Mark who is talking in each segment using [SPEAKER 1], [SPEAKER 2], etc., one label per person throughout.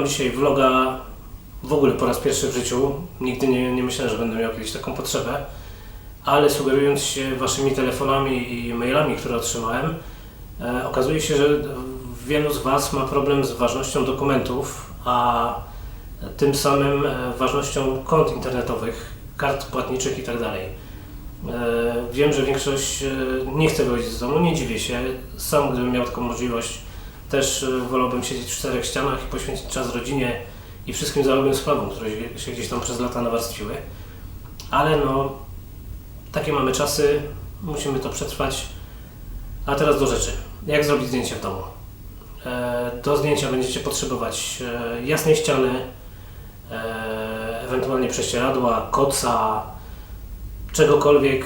[SPEAKER 1] nagrywam dzisiaj vloga w ogóle po raz pierwszy w życiu. Nigdy nie, nie myślałem, że będę miał kiedyś taką potrzebę, ale sugerując się waszymi telefonami i mailami, które otrzymałem, e, okazuje się, że wielu z was ma problem z ważnością dokumentów, a tym samym e, ważnością kont internetowych, kart płatniczych itd. E, Wiem, że większość e, nie chce wychodzić z domu, nie dziwię się. Sam, gdybym miał taką możliwość, też e, wolałbym siedzieć w czterech ścianach i poświęcić czas rodzinie i wszystkim załogiem sprawom, które się- się gdzieś tam przez lata nawarstwiły. Ale no, takie mamy czasy, musimy to przetrwać. A teraz do rzeczy. Jak zrobić zdjęcie w domu? E, Do zdjęcia będziecie potrzebować e, jasnej ściany, e, ewentualnie prześcieradła, koca, czegokolwiek,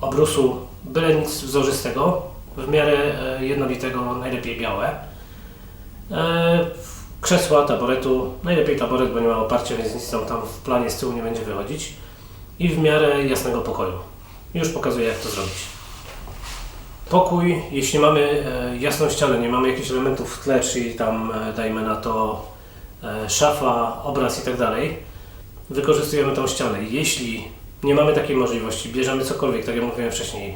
[SPEAKER 1] obrusu, byle nic wzorzystego, w miarę e, jednolitego, najlepiej białe. E, Krzesła, taboretu, najlepiej taboret, bo nie ma oparcia, więc nic tam, w planie z tyłu nie będzie wychodzić. I w miarę jasnego pokoju. Już pokazuję jak to zrobić. Pokój, jeśli mamy e, jasną ścianę, nie mamy jakichś elementów w tle, czyli tam dajmy na to szafa, obraz i tak dalej, wykorzystujemy tą ścianę. Jeśli nie mamy takiej możliwości, bierzemy cokolwiek, tak jak mówiłem wcześniej.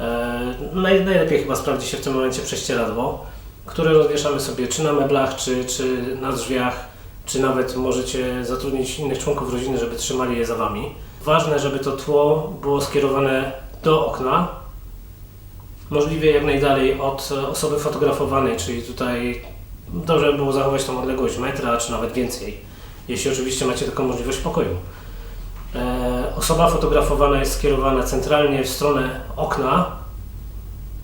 [SPEAKER 1] E, naj, najlepiej chyba sprawdzi się w tym momencie prześcieradło, które rozwieszamy sobie czy na meblach, czy, czy na drzwiach, czy nawet możecie zatrudnić innych członków rodziny, żeby trzymali je za Wami. Ważne, żeby to tło było skierowane do okna, możliwie jak najdalej od osoby fotografowanej, czyli tutaj dobrze by było zachować tą odległość metra, czy nawet więcej, jeśli oczywiście macie taką możliwość w pokoju. E, osoba fotografowana jest skierowana centralnie w stronę okna.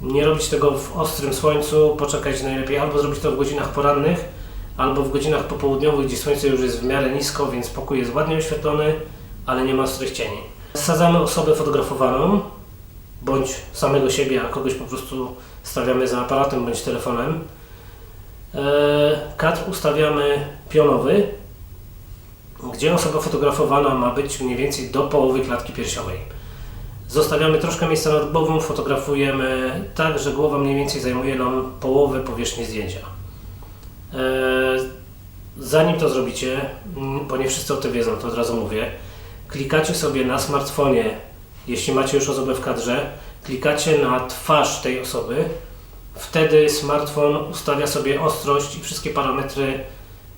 [SPEAKER 1] Nie robić tego w ostrym słońcu, poczekać najlepiej albo zrobić to w godzinach porannych, albo w godzinach popołudniowych, gdzie słońce już jest w miarę nisko, więc pokój jest ładnie oświetlony, ale nie ma ostrych cieni. Sadzamy osobę fotografowaną, bądź samego siebie, a kogoś po prostu stawiamy za aparatem bądź telefonem. E, Kadr ustawiamy pionowy, gdzie osoba fotografowana ma być mniej więcej do połowy klatki piersiowej. Zostawiamy troszkę miejsca nad głową, fotografujemy tak, że głowa mniej więcej zajmuje nam połowę powierzchni zdjęcia. E, Zanim to zrobicie, mm, bo nie wszyscy o tym wiedzą, to od razu mówię, klikacie sobie na smartfonie, jeśli macie już osobę w kadrze, klikacie na twarz tej osoby, wtedy smartfon ustawia sobie ostrość i wszystkie parametry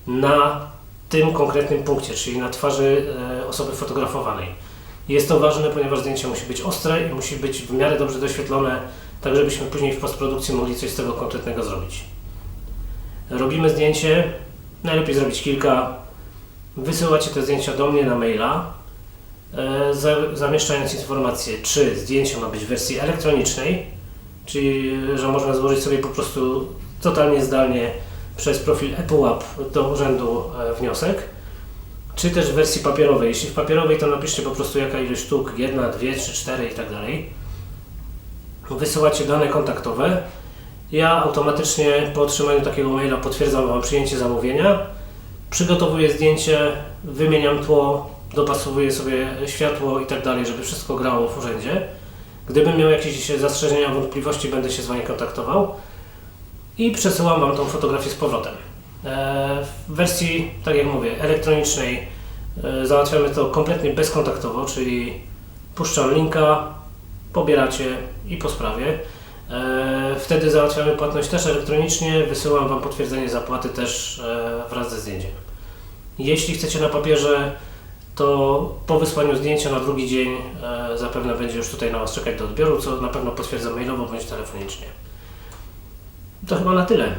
[SPEAKER 1] na tym konkretnym punkcie, czyli na twarzy e, osoby fotografowanej. Jest to ważne, ponieważ zdjęcie musi być ostre i musi być w miarę dobrze doświetlone, tak żebyśmy później w postprodukcji mogli coś z tego konkretnego zrobić. Robimy zdjęcie, najlepiej zrobić kilka, wysyłacie te zdjęcia do mnie na maila, e, za- zamieszczając informację, czy zdjęcie ma być w wersji elektronicznej, czyli że można złożyć sobie po prostu totalnie zdalnie przez profil ePUAP do urzędu e, wniosek, czy też w wersji papierowej. Jeśli w papierowej, to napiszcie po prostu jaka ilość sztuk, jedna, dwie, trzy, cztery i tak dalej. Wysyłacie dane kontaktowe. Ja automatycznie po otrzymaniu takiego maila potwierdzam Wam przyjęcie zamówienia, przygotowuję zdjęcie, wymieniam tło, dopasowuję sobie światło i tak dalej, żeby wszystko grało w urzędzie. Gdybym miał jakieś zastrzeżenia, wątpliwości, będę się z Wami kontaktował i przesyłam Wam tą fotografię z powrotem. E, W wersji, tak jak mówię, elektronicznej e, załatwiamy to kompletnie bezkontaktowo, czyli puszczam linka, pobieracie i po sprawie. E, Wtedy załatwiamy płatność też elektronicznie, wysyłam Wam potwierdzenie zapłaty też wraz ze zdjęciem. Jeśli chcecie na papierze, to po wysłaniu zdjęcia na drugi dzień zapewne będzie już tutaj na Was czekać do odbioru, co na pewno potwierdzam mailowo bądź telefonicznie. To chyba na tyle.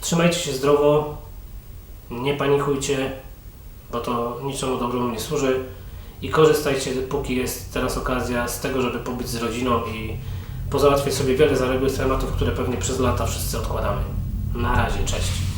[SPEAKER 1] Trzymajcie się zdrowo, nie panikujcie, bo to niczemu dobremu nie służy i korzystajcie, póki jest teraz okazja z tego, żeby pobyć z rodziną i pozałatwiać sobie wiele zaległych tematów, które pewnie przez lata wszyscy odkładamy. Na razie, cześć.